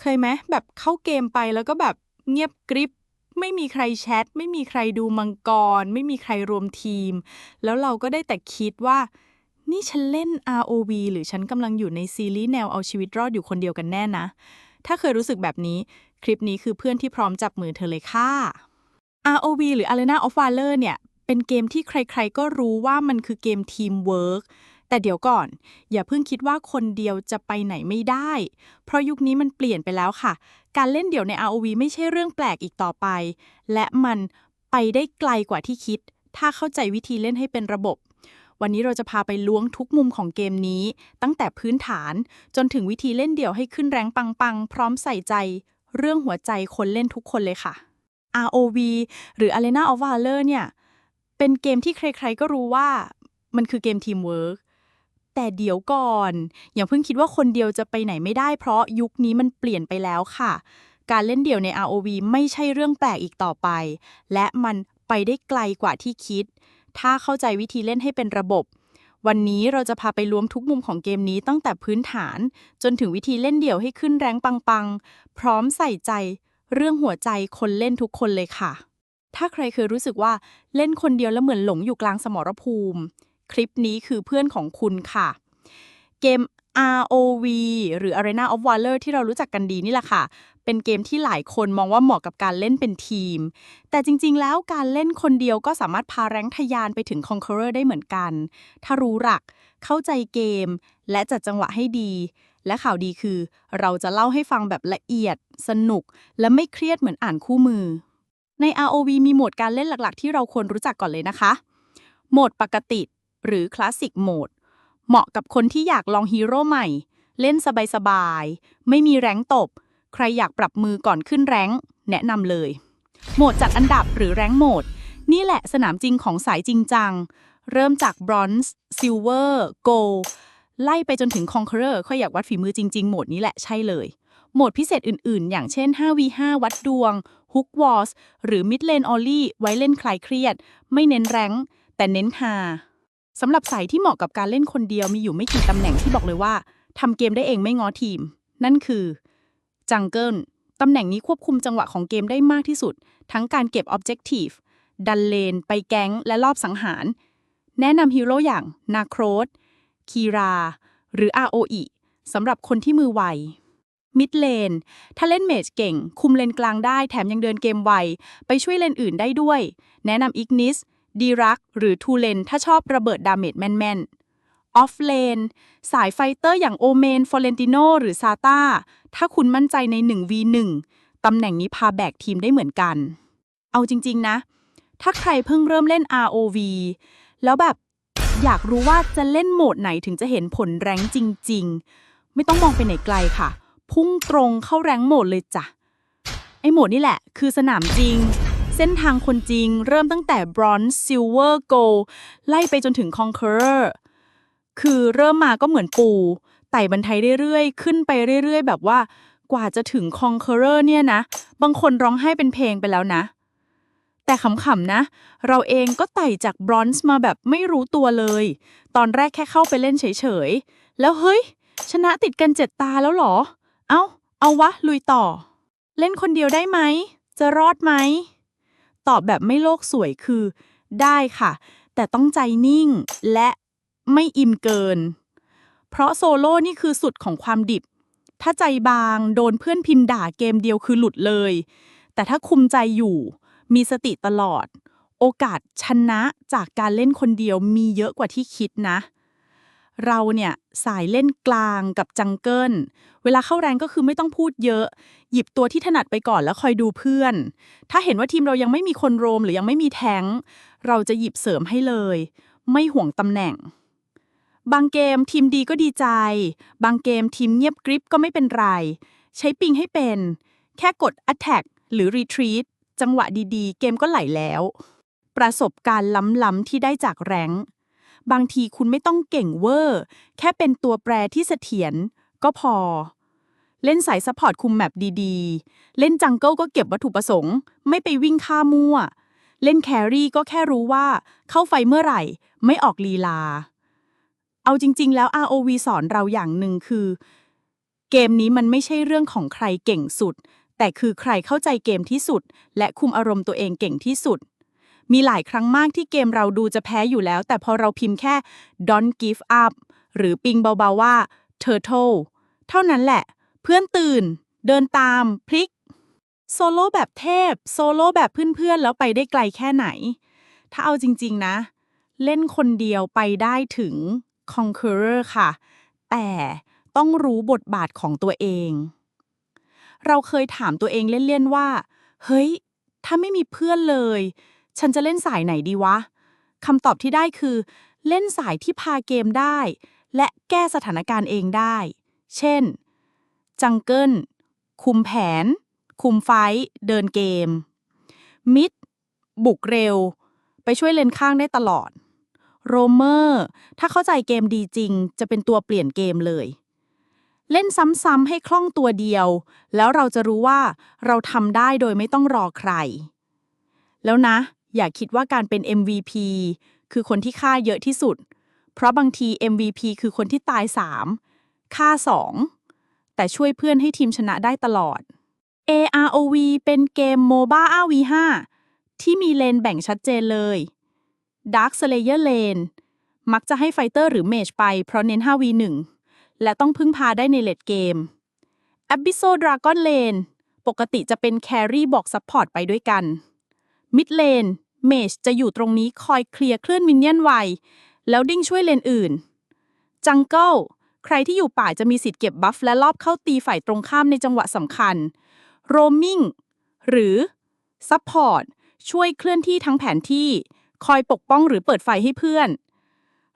เคยไหมแบบเข้าเกมไปแล้วก็แบบเงียบกริบไม่มีใครแชท ไม่มีใครดูมังกร ไม่มีใครรวมทีม แล้วเราก็ได้แต่คิดว่า นี่ฉันเล่น ROV หรือฉันกำลังอยู่ในซีรีส์แนวเอาชีวิตรอดอยู่คนเดียวกันแน่นะ ถ้าเคยรู้สึกแบบนี้ คลิปนี้คือเพื่อนที่พร้อมจับมือเธอเลยค่ะ ROV หรือ Arena of Valor เนี่ย เป็นเกมที่ใครๆก็รู้ว่ามันคือเกมทีมเวิร์ก แต่เดี๋ยวก่อน อย่าเพิ่งคิดว่าคนเดียวจะไปไหนไม่ได้ เพราะยุคนี้มันเปลี่ยนไปแล้วค่ะ การเล่นเดี่ยวใน ROV ไม่ใช่เรื่องแปลกอีกต่อไป และมันไปได้ไกลกว่าที่คิด ถ้าเข้าใจวิธีเล่นให้เป็นระบบ วันนี้เราจะพาไปล้วงทุกมุมของเกมนี้ ตั้งแต่พื้นฐานจนถึงวิธีเล่นเดี่ยวให้ขึ้นแรงปังๆ พร้อมใส่ใจ เรื่องหัวใจคนเล่นทุกคนเลยค่ะ ROV หรือ Arena of Valor เนี่ยเป็นเกมที่ใครๆก็รู้ว่ามันคือเกมทีมเวิร์ก แต่เดี๋ยวก่อน อย่าเพิ่งคิดว่าคนเดียวจะไปไหนไม่ได้เพราะยุคนี้มันเปลี่ยนไปแล้วค่ะ การเล่นเดี่ยวใน ROV ไม่ใช่เรื่องแปลกอีกต่อไป และมันไปได้ไกลกว่าที่คิด ถ้าเข้าใจวิธีเล่นให้เป็นระบบ วันนี้เราจะพาไปรวมทุกมุมของเกมนี้ตั้งแต่พื้นฐาน จนถึงวิธีเล่นเดี่ยวให้ขึ้นแรงปังๆ พร้อมใส่ใจ เรื่องหัวใจคนเล่นทุกคนเลยค่ะ ถ้าใครเคยรู้สึกว่าเล่นคนเดียวแล้วเหมือนหลงอยู่กลางสมรภูมิ คลิปนี้คือเพื่อนของคุณค่ะ เกม ROV หรือ Arena of Valor ที่เรารู้จักกันดีนี่แหละค่ะ เป็นเกมที่หลายคนมองว่าเหมาะกับการเล่นเป็นทีม แต่จริงๆ แล้วการเล่นคนเดียวก็สามารถพาแรงทะยานไปถึง Conqueror ได้เหมือนกัน ถ้ารู้หลัก เข้าใจเกม และจัดจังหวะให้ดี และข่าวดีคือ เราจะเล่าให้ฟังแบบละเอียด สนุก และไม่เครียดเหมือนอ่านคู่มือ ใน ROV มีโหมดการเล่นหลักๆ ที่เราควรรู้จักก่อนเลยนะคะ โหมดปกติ หรือ Classic Mode เหมาะกับคนที่อยากลองฮีโร่ใหม่ เล่นสบายๆ ไม่มีแรงตบ ใครอยากปรับมือก่อนขึ้นแรงแนะนำเลย โหมดจัดอันดับหรือแรงโหมด นี่แหละสนามจริงของสายจริงจัง เริ่มจากบรอนซ์ซิลเวอร์โกลไล่ไปจนถึงคอนเคอร์ใครอยากวัดฝีมือจริง ๆ โหมดนี้แหละใช่เลย โหมดพิเศษอื่น ๆ อย่างเช่น 5v5 วัดดวงฮุกวอสหรือมิดเลนออลลี่ไว้เล่นคลายเครียด ไม่เน้นแรงแต่เน้นฮา สำหรับสายที่เหมาะกับการเล่นคนเดียวมีอยู่ไม่กี่ตำแหน่งที่บอกเลยว่าทำเกมได้เองไม่ง้อทีม นั่นคือจังเกิลตำแหน่งนี้ควบคุมจังหวะของเกมได้มากที่สุด ทั้งการเก็บ Objective ดันเลน ไปแก๊ง และรอบสังหาร แนะนำฮีโร่อย่างนาโครสคีรา หรือ ROE สำหรับคนที่มือไวมิดเลน ถ้าเล่นเมจเก่ง คุมเลนกลางได้แถมยังเดินเกมไว ไปช่วยเลนอื่นได้ด้วย แนะนำอิกนิส ดีรักหรือทูเลนถ้าชอบระเบิดดาเมจแม่นๆ ออฟเลน สายไฟเตอร์อย่างโอเมนฟอเรนติโนหรือซาตาถ้าคุณมั่นใจใน 1v1 ตำแหน่งนี้พาแบกทีมได้เหมือนกัน เอาจริง ๆ นะ ถ้าใครเพิ่งเริ่มเล่น ROV แล้วแบบอยากรู้ว่าจะเล่นโหมดไหนถึงจะเห็นผลแรงจริง ๆ ไม่ต้องมองไปไหนไกลค่ะ พุ่งตรงเข้าแรงโหมดเลยจ้ะ ไอโหมดนี่แหละ คือสนามจริง เส้นทางคนจริง เริ่มตั้งแต่ Bronze Silver Gold ไล่ไปจนถึง Conqueror คือเริ่มมาก็เหมือนปูไต่บันไดเรื่อยๆ ขึ้นไปเรื่อยๆ แบบว่ากว่าจะถึง Conqueror เนี่ยนะ บางคนร้องไห้เป็นเพลงไปแล้วนะ แต่ขำๆนะ เราเองก็ไต่จากบรอนซ์มาแบบไม่รู้ตัวเลย ตอนแรกแค่เข้าไปเล่นเฉยๆ แล้วเฮ้ย ชนะติดกันเจ็ดตาแล้วหรอ เอ้า เอาวะ ลุยต่อ เล่นคนเดียวได้ไหม จะรอดไหม ตอบแบบไม่โลกสวยคือ ได้ค่ะ แต่ต้องใจนิ่งและไม่อิ่มเกิน เพราะโซโล่นี่คือสุดของความดิบ ถ้าใจบางโดนเพื่อนพิมพ์ด่าเกมเดียวคือหลุดเลย แต่ถ้าคุมใจอยู่ มีสติตลอด โอกาสชนะจากการเล่นคนเดียวมีเยอะกว่าที่คิดนะ เราเนี่ยสายเล่นกลางกับจังเกิล เวลาเข้าแรงก็คือไม่ต้องพูดเยอะ หยิบตัวที่ถนัดไปก่อนแล้วคอยดูเพื่อน ถ้าเห็นว่าทีมเรายังไม่มีคนโรมหรือยังไม่มีแทงเราจะหยิบเสริมให้เลย ไม่ห่วงตำแหน่ง บางเกมทีมดีก็ดีใจ บางเกมทีมเงียบกริบก็ไม่เป็นไร ใช้ปิงให้เป็น แค่กด attack หรือ retreat จังหวะดีๆ เกมก็ไหลแล้ว ประสบการณ์ล้ำๆที่ได้จากแรง บางทีคุณไม่ต้องเก่งเวอร์ แค่เป็นตัวแปรที่เสถียรก็พอ เล่นสายซัพพอร์ตคุมแมปดีๆ เล่นจังเกิลก็เก็บวัตถุประสงค์ ไม่ไปวิ่งฆ่ามั่ว เล่นแครี่ก็แค่รู้ว่า เข้าไฟเมื่อไหร่ ไม่ออกลีลา เอาจริง ๆ แล้ว ROV สอนเราอย่างหนึ่งคือ เกมนี้มันไม่ใช่เรื่องของใครเก่งสุด แต่คือใครเข้าใจเกมที่สุด และคุมอารมณ์ตัวเองเก่งที่สุด มีหลายครั้งมากที่เกมเราดูจะแพ้อยู่แล้ว แต่พอเราพิมพ์แค่ don't give up หรือปิงเบาๆว่า turtle เท่านั้นแหละ เพื่อนตื่น เดินตาม พลิก โซโล่แบบเทพ โซโล่แบบเพื่อนๆ แล้วไปได้ไกลแค่ไหน ถ้าเอาจริงๆนะ เล่นคนเดียวไปได้ถึง Conqueror ค่ะ แต่ต้องรู้บทบาทของตัวเอง เราเคยถามตัวเองเล่นๆว่า เฮ้ย ถ้าไม่มีเพื่อนเลย ฉันจะเล่นสายไหนดีวะคำตอบที่ได้คือ เล่นสายที่พาเกมได้ และแก้สถานการณ์เองได้ เช่น จังเกิล คุมแผน คุมไฟท์เดินเกม มิด บุกเร็ว ไปช่วยเลนข้างได้ตลอด โรเมอร์ ถ้าเข้าใจเกมดีจริง จะเป็นตัวเปลี่ยนเกมเลย เล่นซ้ำๆให้คล่องตัวเดียว แล้วเราจะรู้ว่าเราทำได้โดยไม่ต้องรอใคร แล้วนะ อย่าคิดว่าการเป็น MVP คือคนที่ฆ่าเยอะที่สุด เพราะบางที MVP คือคนที่ตาย 3 ฆ่า 2 แต่ช่วยเพื่อนให้ทีมชนะได้ตลอด AROV เป็นเกม MOBA RV5 ที่มีเลนแบ่งชัดเจนเลย Dark Slayer Lane มักจะให้ไฟเตอร์หรือเมจไปเพราะเน้น 5v1 และต้องพึ่งพาได้ในเลดเกม Abyssal Dragon Lane ปกติจะเป็นแครี่บอกซัพพอร์ตไปด้วยกัน Mid Lane เมจจะอยู่ตรงนี้คอยเคลียร์คลื่นมินเนี่ยนไว แล้วดิ้งช่วยเลนอื่น Jungle ใครที่อยู่ป่าจะมีสิทธิ์เก็บบัฟและลอบเข้าตีฝ่ายตรงข้ามในจังหวะสำคัญ Roaming หรือ Support ช่วยเคลื่อนที่ทั้งแผนที่คอยปกป้องหรือเปิดไฟให้เพื่อน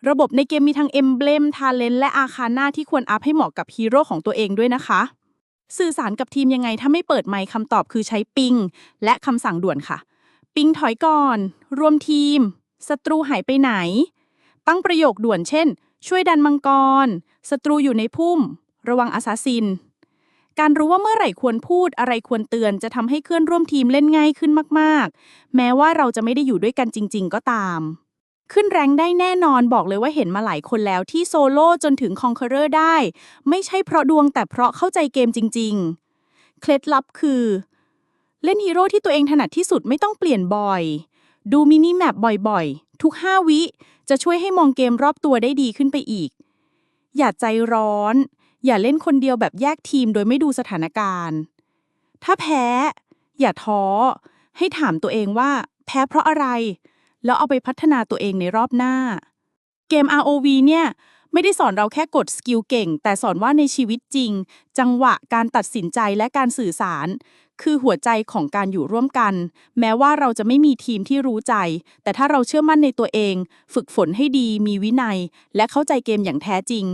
ระบบในเกมมีทั้ง Emblem Talent และอาคาน่าที่ควรอัพให้เหมาะกับฮีโร่ของตัวเองด้วยนะคะ สื่อสารกับทีมยังไงถ้าไม่เปิดไมค์คำตอบคือใช้ปิง และคำสั่งด่วนค่ะ ปิงถอยก่อน รวมทีม ศัตรูหายไปไหน ตั้งประโยคด่วนเช่น ช่วยดันมังกร ศัตรูอยู่ในพุ่ม ระวังอาซาซิน การรู้ว่าเมื่อไหร่ควรพูดอะไรควรเตือนจะทำให้เพื่อนร่วมทีมเล่นง่ายขึ้นมากๆ แม้ว่าเราจะไม่ได้อยู่ด้วยกันจริง ๆ ก็ตาม ขึ้นแรงได้แน่นอนบอกเลยว่าเห็นมาหลายคนแล้วที่โซโล่จนถึงคองเคอเรอร์ได้ ไม่ใช่เพราะดวงแต่เพราะเข้าใจเกมจริง ๆ เคล็ดลับคือ เล่นฮีโร่ที่ตัวเองถนัดที่สุดไม่ต้องเปลี่ยนบ่อย ดูมินิแมปบ่อยๆ ทุก 5 วิ จะช่วยให้มองเกมรอบตัวได้ดีขึ้นไปอีก อย่าใจร้อน อย่าเล่นคนเดียวแบบแยกทีมโดยไม่ดูสถานการณ์ ถ้าแพ้ อย่าท้อ ให้ถามตัวเองว่า แพ้เพราะอะไร แล้วเอาไปพัฒนาตัวเองในรอบหน้า เกม ROV เนี่ย ไม่ได้สอนเราแค่กดสกิลเก่ง แต่สอนว่าในชีวิตจริง จังหวะการตัดสินใจและการสื่อสาร คือหัวใจของการอยู่ร่วมกัน แม้ว่าเราจะไม่มีทีมที่รู้ใจ แต่ถ้าเราเชื่อมั่นในตัวเอง ฝึกฝนให้ดีมีวินัย และเข้าใจเกมอย่างแท้จริง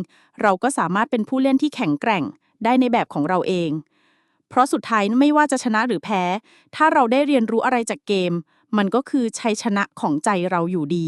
เราก็สามารถเป็นผู้เล่นที่แข็งแกร่ง ได้ในแบบของเราเอง เพราะสุดท้ายไม่ว่าจะชนะหรือแพ้ ถ้าเราได้เรียนรู้อะไรจากเกม มันก็คือชัยชนะของใจเราอยู่ดี